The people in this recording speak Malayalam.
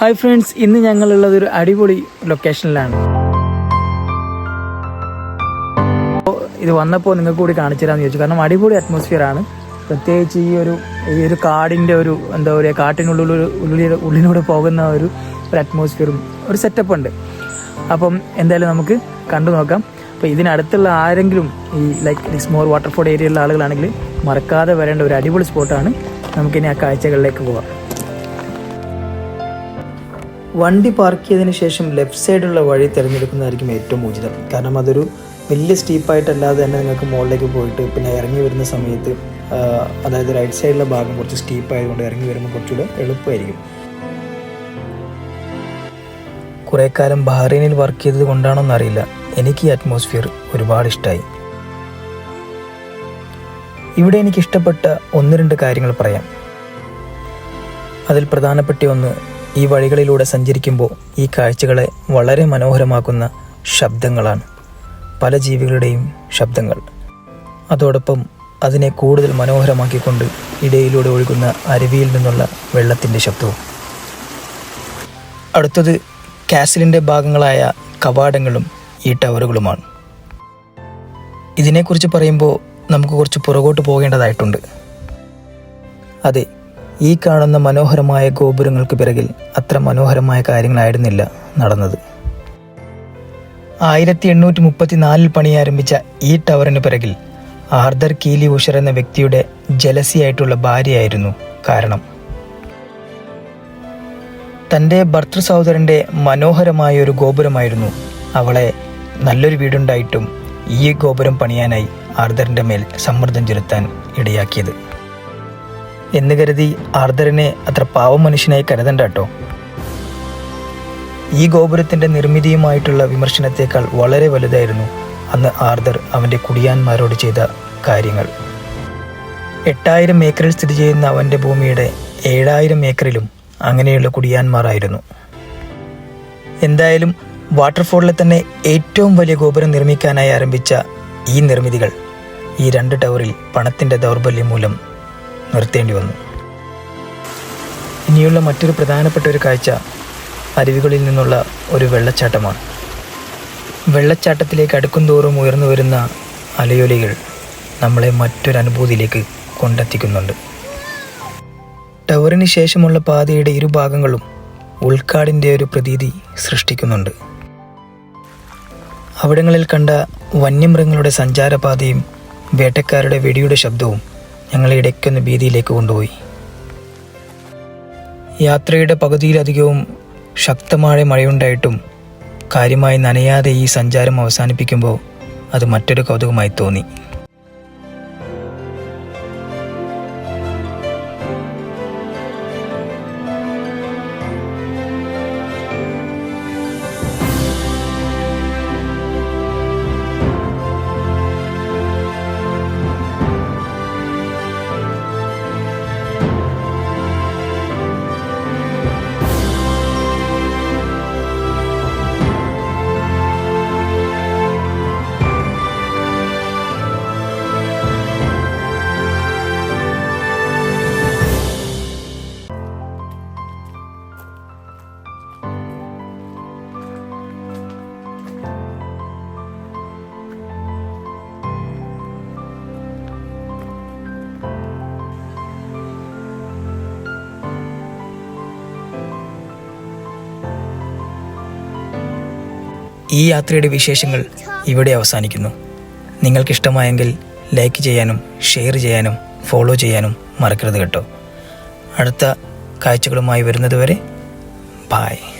ഹായ് ഫ്രണ്ട്സ് ഇന്ന് ഞങ്ങളുള്ളത് ഒരു അടിപൊളി ലൊക്കേഷനിലാണ് ഇത് വന്നപ്പോൾ നിങ്ങൾക്ക് കൂടി കാണിച്ചു തരാമെന്ന് ചോദിച്ചു കാരണം അടിപൊളി അറ്റ്മോസ്ഫിയർ ആണ്. പ്രത്യേകിച്ച് ഈ ഒരു ഈ ഒരു കാടിന്റെ ഒരു എന്താ പറയുക കാട്ടിനുള്ളിൽ ഉള്ളിൽ ഉള്ളിലൂടെ പോകുന്ന ഒരു ഒരു അറ്റ്മോസ്ഫിയറും ഒരു സെറ്റപ്പ് ഉണ്ട്. അപ്പം എന്തായാലും നമുക്ക് കണ്ടു നോക്കാം. അപ്പോൾ ഇതിനടുത്തുള്ള ആരെങ്കിലും ഈ ലൈക്ക് ഡിസ്മോർ വാട്ടർഫോൾ ഏരിയയിലുള്ള ആളുകളാണെങ്കിൽ മറക്കാതെ വരേണ്ട ഒരു അടിപൊളി സ്പോട്ടാണ് നമുക്കിനി ആ കാഴ്ചകളിലേക്ക് പോകാം വണ്ടി പാർക്ക് ചെയ്തതിന് ശേഷം ലെഫ്റ്റ് സൈഡുള്ള വഴി തിരഞ്ഞെടുക്കുന്നതായിരിക്കും ഏറ്റവും ഉചിതം കാരണം അതൊരു വലിയ സ്റ്റീപ്പായിട്ടല്ലാതെ തന്നെ നിങ്ങൾക്ക് മുകളിലേക്ക് പോയിട്ട് പിന്നെ ഇറങ്ങി വരുന്ന സമയത്ത് അതായത് റൈറ്റ് സൈഡിലെ ഭാഗം കുറച്ച് സ്റ്റീപ്പായതുകൊണ്ട് ഇറങ്ങി വരുമ്പോൾ കുറച്ചുകൂടെ എളുപ്പമായിരിക്കും. കുറേ കാലം ബഹ്റൈനിൽ വർക്ക് ചെയ്തത് കൊണ്ടാണോ എന്നറിയില്ല എനിക്ക് ഈ അറ്റ്മോസ്ഫിയർ ഒരുപാട് ഇഷ്ടമായി ഇവിടെ എനിക്ക് ഇഷ്ടപ്പെട്ട ഒന്ന് രണ്ട് കാര്യങ്ങൾ പറയാം. അതിൽ പ്രധാനപ്പെട്ട ഒന്ന് ഈ വഴികളിലൂടെ സഞ്ചരിക്കുമ്പോൾ ഈ കാഴ്ചകളെ വളരെ മനോഹരമാക്കുന്ന ശബ്ദങ്ങളാണ്. പല ജീവികളുടെയും ശബ്ദങ്ങൾ. അതോടൊപ്പം അതിനെ കൂടുതൽ മനോഹരമാക്കിക്കൊണ്ട് ഇടയിലൂടെ ഒഴുകുന്ന അരുവിയിൽ നിന്നുള്ള വെള്ളത്തിന്റെ ശബ്ദവും. അടുത്തത് കാസിലിന്റെ ഭാഗങ്ങളായ കവാടങ്ങളും ഈ ടവറുകളുമാണ്. ഇതിനെക്കുറിച്ച് പറയുമ്പോൾ നമുക്ക് കുറച്ച് പുറകോട്ട് പോകേണ്ടതായിട്ടുണ്ട്. അതെ ഈ കാണുന്ന മനോഹരമായ ഗോപുരങ്ങൾക്ക് പിറകിൽ അത്ര മനോഹരമായ കാര്യങ്ങളായിരുന്നില്ല നടന്നത്. ആയിരത്തി എണ്ണൂറ്റി മുപ്പത്തിനാലിൽ പണിയാരംഭിച്ച ഈ ടവറിന് പിറകിൽ ആർദർ കീലി ഉഷർ എന്ന വ്യക്തിയുടെ ജലസിയായിട്ടുള്ള ഭാര്യയായിരുന്നു കാരണം. തന്റെ ഭർത്തൃ സഹോദരന്റെ മനോഹരമായ ഒരു ഗോപുരമായിരുന്നു അവളെ നല്ലൊരു വീടുണ്ടായിട്ടും ഈ ഗോപുരം പണിയാനായി ആർദറിന്റെ മേൽ സമ്മർദ്ദം ചെലുത്താൻ ഇടയാക്കിയത്. എന്ന് കരുതി ആർദറിനെ അത്ര പാവം മനുഷ്യനായി കരുതണ്ട കേട്ടോ. ഈ ഗോപുരത്തിന്റെ നിർമ്മിതിയുമായിട്ടുള്ള വിമർശനത്തെക്കാൾ വളരെ വലുതായിരുന്നു അന്ന് ആർദർ അവന്റെ കുടിയാന്മാരോട് ചെയ്ത കാര്യങ്ങൾ. എട്ടായിരം ഏക്കറിൽ സ്ഥിതി ചെയ്യുന്ന അവന്റെ ഭൂമിയുടെ ഏഴായിരം ഏക്കറിലും അങ്ങനെയുള്ള കുടിയാന്മാരായിരുന്നു. എന്തായാലും വാട്ടർഫോളിലെ തന്നെ ഏറ്റവും വലിയ ഗോപുരം നിർമ്മിക്കാനായി ആരംഭിച്ച ഈ നിർമ്മിതികൾ ഈ രണ്ട് ടവറിൽ പണത്തിന്റെ ദൗർബല്യം മൂലം നിർത്തേണ്ടി വന്നു. ഇനിയുള്ള മറ്റൊരു പ്രധാനപ്പെട്ട ഒരു കാഴ്ച അരുവികളിൽ നിന്നുള്ള ഒരു വെള്ളച്ചാട്ടമാണ്. വെള്ളച്ചാട്ടത്തിലേക്ക് അടുക്കുംതോറും ഉയർന്നു വരുന്ന അലയൊലികൾ നമ്മളെ മറ്റൊരു അനുഭൂതിയിലേക്ക് കൊണ്ടെത്തിക്കുന്നുണ്ട്. ടവറിന് ശേഷമുള്ള പാതയുടെ ഇരുഭാഗങ്ങളും ഉൾക്കാടിന്റെ ഒരു പ്രതീതി സൃഷ്ടിക്കുന്നുണ്ട്. അവിടങ്ങളിൽ കണ്ട വന്യമൃഗങ്ങളുടെ സഞ്ചാരപാതയും വേട്ടക്കാരുടെ വെടിയുടെ ശബ്ദവും ഞങ്ങളെ ഇടയ്ക്കൊന്ന് ഭീതിയിലേക്ക് കൊണ്ടുപോയി. യാത്രയുടെ പകുതിയിലധികവും ശക്തമായ മഴയുണ്ടായിട്ടും കാര്യമായി നനയാതെ ഈ സഞ്ചാരം അവസാനിപ്പിക്കുമ്പോൾ അത് മറ്റൊരു കൗതുകമായി തോന്നി. ഈ യാത്രയുടെ വിശേഷങ്ങൾ ഇവിടെ അവസാനിക്കുന്നു. നിങ്ങൾക്കിഷ്ടമായെങ്കിൽ ലൈക്ക് ചെയ്യാനും ഷെയർ ചെയ്യാനും ഫോളോ ചെയ്യാനും മറക്കരുത് കേട്ടോ. അടുത്ത കാഴ്ചകളുമായി വരുന്നതുവരെ ബായ്